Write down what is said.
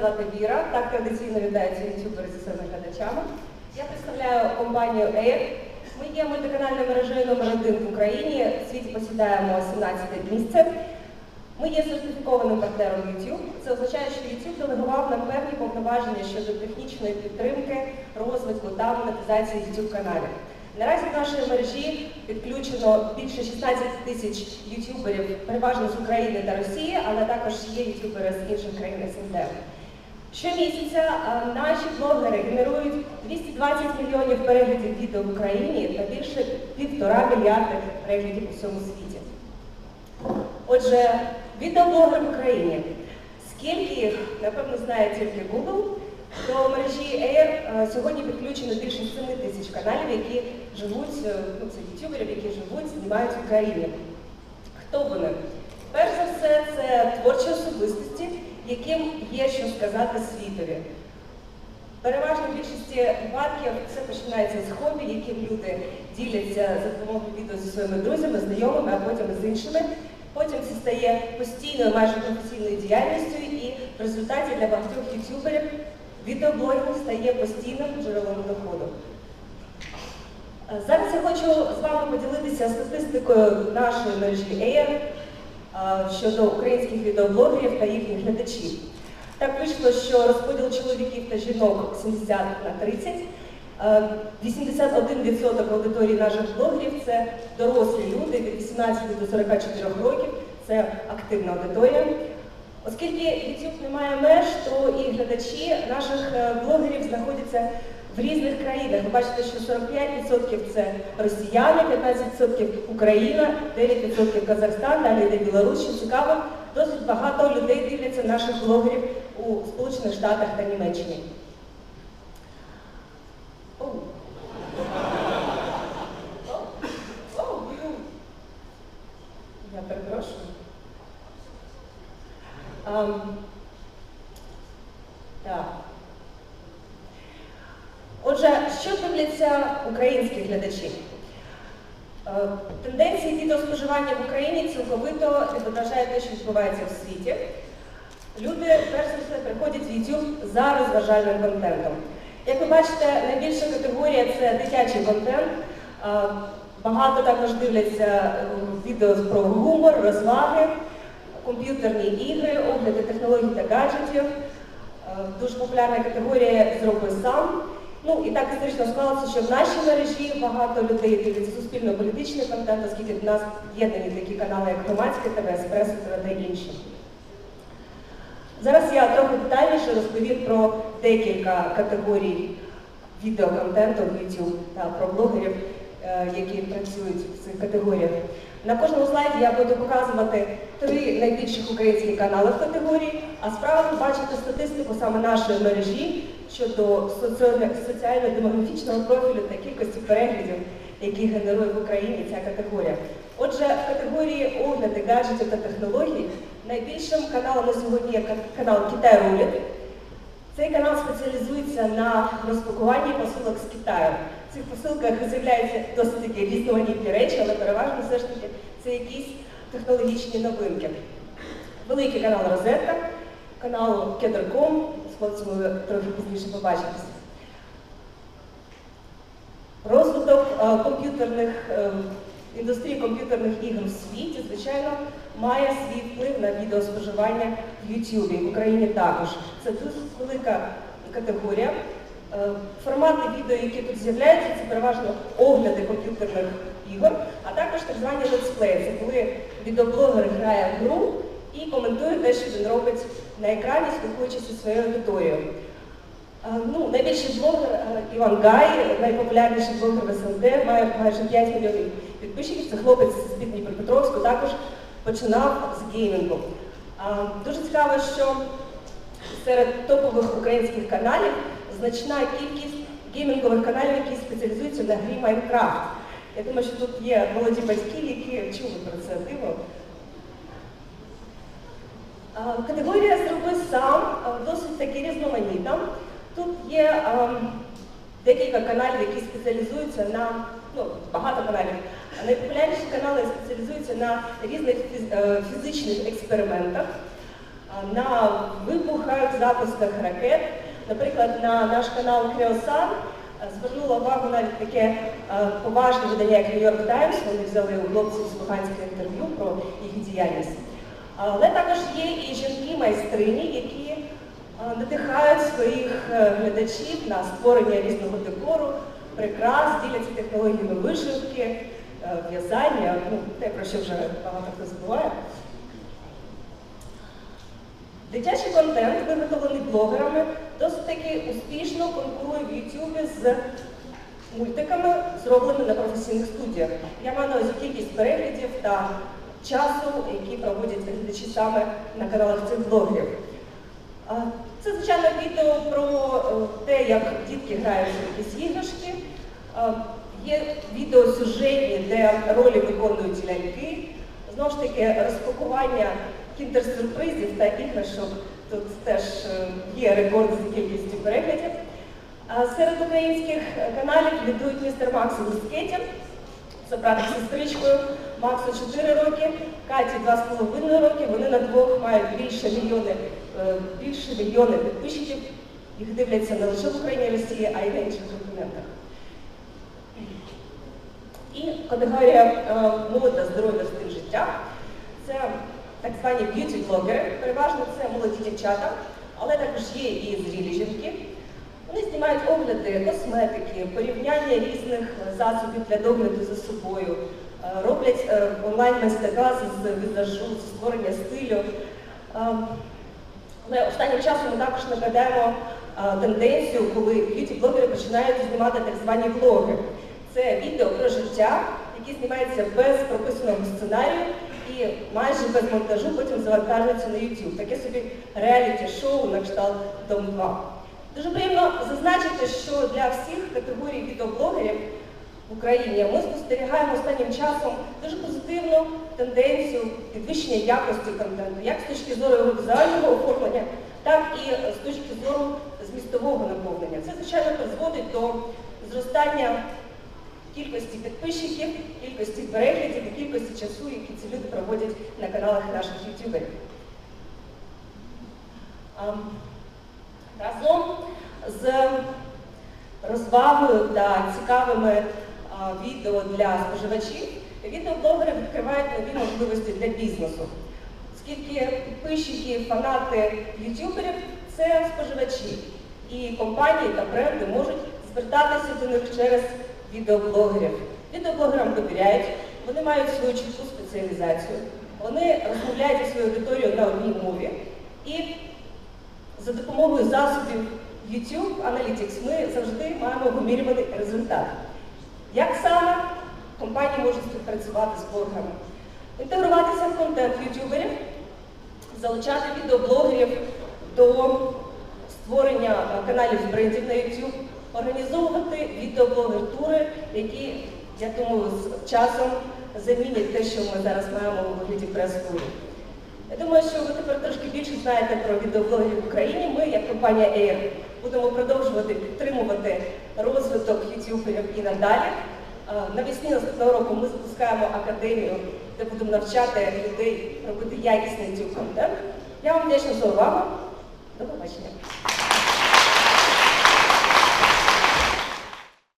звати Віра. Так традиційно вітаються ютубери зі своїми глядачами. Я представляю компанію Air. Ми є мультиканальною мережею номер один в Україні. В світі посідаємо 17 місце. Ми є сертифікованим партнером YouTube. Це означає, що YouTube делегував нам певні повноваження щодо технічної підтримки, розвитку та монетизації YouTube каналів. Наразі в нашій мережі підключено більше 16 тисяч ютуберів, переважно з України та Росії, але також є ютубери з інших країн СНД. Щомісяця наші блогери генерують 220 мільйонів переглядів відео в Україні та більше півтора мільярди переглядів у всьому світі. Отже, відеоблогери в Україні. Скільки їх, напевно, знає тільки Google, до мережі Air е, сьогодні підключено більше 7 тисяч каналів, які живуть, е, ну це ютуберів, які живуть, знімають в Україні. Хто вони? Перш за все, це творчі особистості, яким є що сказати світові. Переважно в більшості випадків це починається з хобі, яким люди діляться за допомогою відео зі своїми друзями, знайомими, а потім з іншими. Потім це стає постійною, майже професійною діяльністю, і в результаті для багатьох ютуберів відеоблогінг стає постійним джерелом доходу. Е, Зараз я хочу з вами поділитися статистикою нашої мережі Air е, щодо українських відеоблогерів та їхніх глядачів. Так вийшло, що розподіл чоловіків та жінок 70 на 30. Е, 81% аудиторії наших блогерів це дорослі люди від 18 до 44 років, це активна аудиторія. Оскільки YouTube не має меж, то і глядачі наших е, блогерів знаходяться в різних країнах. Ви бачите, що 45% це росіяни, 15% Україна, 9% Казахстан, далі йде Білорусь. Що цікаво, досить багато людей дивляться наших блогерів у Сполучених Штатах та Німеччині. Оу. Оу. Я перепрошую. Ам, так. Отже, що дивляться українські глядачі? Е, Тенденції відеоспоживання в Україні цілковито відображають те, що відбувається в світі. Люди, перш за все, приходять в YouTube за розважальним контентом. Як ви бачите, найбільша категорія це дитячий контент. Е, Багато також дивляться е, відео про гумор, розваги, комп'ютерні ігри, огляди технологій та гаджетів. Дуже популярна категорія зроби сам. Ну і так історично склалося, що в нашій мережі багато людей дивляться суспільно-політичний контент, оскільки в нас об'єднані такі канали, як громадське ТВ, Еспресо ТВ та інші. Зараз я трохи детальніше розповім про декілька категорій відеоконтенту в YouTube та про блогерів, е, які працюють в цих категоріях. На кожному слайді я буду показувати три найбільших українських канали в категорії, а справа ви бачите статистику саме нашої мережі щодо соціально- соціально-демографічного профілю та кількості переглядів, які генерує в Україні ця категорія. Отже, в категорії огляди гаджетів та технологій найбільшим каналом на сьогодні є канал Китай рулять. Цей канал спеціалізується на розпакуванні посилок з Китаю. В цих посилках з'являються досить різноманітні речі, але переважно все ж таки це якісь технологічні новинки. Великий канал Розетка, канал Кедр.ком, з хлопцями трохи пізніше побачитися. Розвиток е, комп'ютерних е, індустрії комп'ютерних ігор в світі, звичайно, має свій вплив на відеоспоживання в YouTube, в Україні також. Це дуже велика категорія. Е, Формати відео, які тут з'являються, це переважно огляди комп'ютерних ігор, а також так звані летсплеї. Це коли відеоблогер грає в гру і коментує те, що він робить на екрані, спілкуючись зі своєю аудиторією. Ну, найбільший блогер Іван Гай, найпопулярніший блогер в СНД, має майже 5 мільйонів підписчиків. Це хлопець з Дніпропетровську, також починав з геймінгу. Дуже цікаво, що серед топових українських каналів значна кількість геймінгових каналів, які спеціалізуються на грі Майнкрафт. Я думаю, що тут є молоді батьки, які чули про це диво. Категорія зроби сам досить таки різноманітна. Тут є ем, декілька каналів, які спеціалізуються на ну, багато каналів. Найпопулярніші канали спеціалізуються на різних е, фізичних експериментах. на вибухах, запусках ракет. Наприклад, на наш канал Кріосан звернула увагу навіть таке поважне видання, як New York Times. Вони взяли у хлопців з Луганська інтерв'ю про їх діяльність. Але також є і жінки-майстрині, які е, надихають своїх е, глядачів на створення різного декору, прикрас, діляться технологіями вишивки, е, в'язання, ну, те, про що вже багато хто забуває. Дитячий контент, виготовлений блогерами, досить таки успішно конкурує в Ютубі з мультиками, зробленими на професійних студіях. Я маю на увазі кількість переглядів та часу, які проводять глядачі саме на каналах цих блогерів. Це, звичайно, відео про е, те, як дітки грають в якісь іграшки. Є відео сюжетні, де ролі виконують ляльки. Знову ж таки, розпакування кіндер-сюрпризів та іграшок. Тут теж е, є рекорд за кількістю переглядів. Серед українських каналів лідують містер Макс Лускетів. Це братик з сестричкою. Максу 4 роки, Каті 2,5 роки. Вони на двох мають більше мільйони, е, більше мільйони підписчиків. Їх дивляться не лише в Україні Росії, а й на інших континентах. І категорія мода, здоров'я, стиль життя. Це так звані б'юті-блогери. Переважно це молоді дівчата, але також є і зрілі жінки. Вони знімають огляди косметики, порівняння різних засобів для догляду за собою, е, роблять е, онлайн-майстер-класи з візажу, з створення стилю. Але останнім часом ми також нагадаємо е, тенденцію, коли б'юті-блогери починають знімати так звані влоги. Це відео про життя, які знімаються без прописаного сценарію і майже без монтажу, потім завантажуються на YouTube. Таке собі реаліті-шоу на кшталт Дом 2. Дуже приємно зазначити, що для всіх категорій відеоблогерів в Україні ми спостерігаємо останнім часом дуже позитивну тенденцію підвищення якості контенту, як з точки зору його візуального оформлення, так і з точки зору змістового наповнення. Це, звичайно, призводить до зростання кількості підписчиків, кількості переглядів і кількості часу, які ці люди проводять на каналах наших ютуберів. Разом з розвагою та цікавими а, відео для споживачів, відеоблогери відкривають нові можливості для бізнесу. Оскільки підписчики, фанати ютуберів це споживачі. І компанії та бренди можуть звертатися до них через відеоблогерів. Відеоблогерам довіряють, вони мають свою чітку спеціалізацію, вони розмовляють зі своєю аудиторією на одній мові. І за допомогою засобів YouTube Analytics ми завжди маємо вимірюваний результат. Як саме компанії можуть співпрацювати з блогерами? Інтегруватися в контент ютуберів, залучати відеоблогерів до створення каналів брендів на YouTube, організовувати відеоблогер-тури, які, я думаю, з часом замінять те, що ми зараз маємо у вигляді прес-турів. Я думаю, що ви тепер трошки більше знаєте про відеоблоги в Україні. Ми, як компанія Air, будемо продовжувати підтримувати розвиток YouTube і надалі. Навесні наступного року ми запускаємо академію, де будемо навчати людей робити якісний youtube контент. Я вам вдячна за увагу. До побачення.